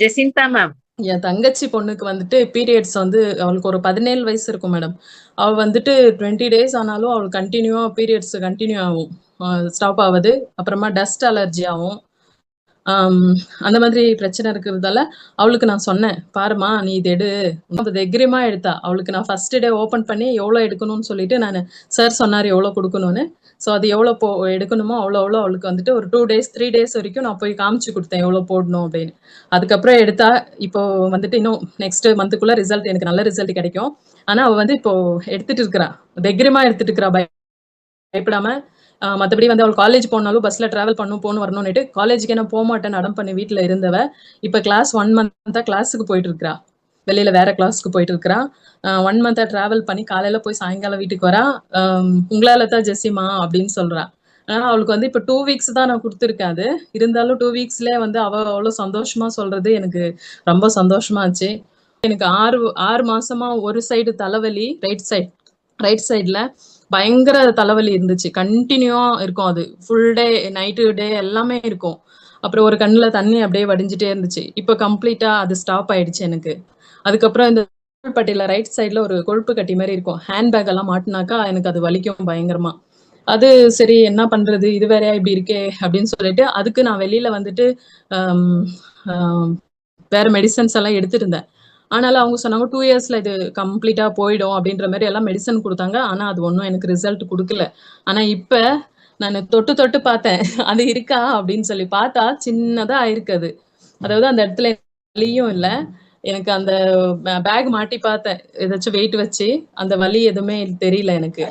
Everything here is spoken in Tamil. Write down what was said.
ஜெசிந்தா மேம். என் தங்கச்சி பொண்ணுக்கு வந்துட்டு பீரியட்ஸ் வந்து அவளுக்கு ஒரு 17 வயசு இருக்கும் மேடம். அவ வந்துட்டு 20 டேஸ் ஆனாலும் அவளுக்கு கன்டினியூவா பீரியட்ஸ் கண்டினியூ ஆகும். ஸ்டாப் ஆகுது அப்புறமா டஸ்ட் அலர்ஜி ஆகும். அந்த மாதிரி பிரச்சனை இருக்கிறதால, அவளுக்கு நான் சொன்னேன். "பாரும்மா, நீ இது எடு." அது தைரியமா எடுத்தா. அவளுக்கு நான் ஃபர்ஸ்ட் டே ஓப்பன் பண்ணி எவ்வளோ எடுக்கணும்னு சொல்லிட்டு நான் சார் சொன்னார் எவ்வளோ கொடுக்கணும்னு ஸோ அது எவ்வளோ போ எடுக்கணுமோ அவ்வளோ அவ்வளோ அவளுக்கு வந்துட்டு ஒரு டூ டேஸ், த்ரீ டேஸ் வரைக்கும் நான் போய் காமிச்சு கொடுத்தேன் எவ்வளோ போடணும் அப்படின்னு. அதுக்கப்புறம் எடுத்தா, இப்போ வந்துட்டு இன்னும் நெக்ஸ்ட் மந்த்துக்குள்ள ரிசல்ட் எனக்கு நல்ல ரிசல்ட் கிடைக்கும். ஆனால் அவள் வந்து இப்போ எடுத்துட்டு இருக்கிறா. தைரியமா எடுத்துட்டு இருக்கிறா. பயப்படாம. மற்றபடி வந்து அவள் காலேஜ் போனாலும் பஸ்ல டிராவல் பண்ணும் போகணும் வரணும்னுட்டு காலேஜுக்கே போக மாட்டேன் அடம் பண்ணி வீட்டில் இருந்தவ, இப்போ கிளாஸ் ஒன் மந்த்தா கிளாஸுக்கு போயிட்டு இருக்கிறா. வெளியில வேற கிளாஸ்க்கு போயிட்டு இருக்கிறா. ஒன் மந்த்தா டிராவல் பண்ணி காலையில போய் சாயங்காலம் வீட்டுக்கு வரா. "உங்களால தான் ஜெஸ்ஸிமா" அப்படின்னு சொல்றா. ஆனால் அவளுக்கு வந்து இப்போ டூ வீக்ஸ் தான் நான் கொடுத்துருக்கேன் அது. இருந்தாலும் டூ வீக்ஸ்ல வந்து அவ அவ்வளோ சந்தோஷமா சொல்றது எனக்கு ரொம்ப சந்தோஷமா ஆச்சு எனக்கு 6 6 மாசமா ஒரு சைடு தலைவலி, ரைட் சைட் ரைட் சைட்ல பயங்கர தலைவலி இருந்துச்சு. கண்டினியூவா இருக்கும் அது. ஃபுல் டே, நைட்டு, டே எல்லாமே இருக்கும். அப்புறம் ஒரு கண்ணுல தண்ணி அப்படியே வடிஞ்சிட்டே இருந்துச்சு. இப்ப கம்ப்ளீட்டா அது ஸ்டாப் ஆயிடுச்சு எனக்கு. அதுக்கப்புறம் இந்த பட்டியில ரைட் சைட்ல ஒரு கொழுப்பு கட்டி மாதிரி இருக்கும். ஹேண்ட் பேக் எல்லாம் மாட்டினாக்கா எனக்கு அது வலிக்கும் பயங்கரமா. அது சரி என்ன பண்றது? இது வேறையா இப்படி இருக்கே! அப்படின்னு சொல்லிட்டு, அதுக்கு நான் வெளியில வந்துட்டு வேற மெடிசன்ஸ் எல்லாம் எடுத்திருந்தேன். ஆனாலும் அவங்க சொன்னாங்க, டூ இயர்ஸ்ல இது கம்ப்ளீட்டா போயிடும்." அப்படின்ற மாதிரி எல்லாம் மெடிசன் குடுத்தாங்க. ஆனா அது ஒண்ணும் எனக்கு ரிசல்ட் குடுக்கல. ஆனா இப்ப நான் தொட்டு தொட்டு பார்த்தேன். அது இருக்கா அப்படின்னு சொல்லி பார்த்தா சின்னதா ஆயிருக்கு அது. அதாவது அந்த இடத்துல வலியும் இல்ல. எனக்கு அந்த பேக் மாட்டி பார்த்தேன். ஏதாச்சும் வெயிட் வச்சு. அந்த வலி எதுவுமே தெரியல எனக்கு.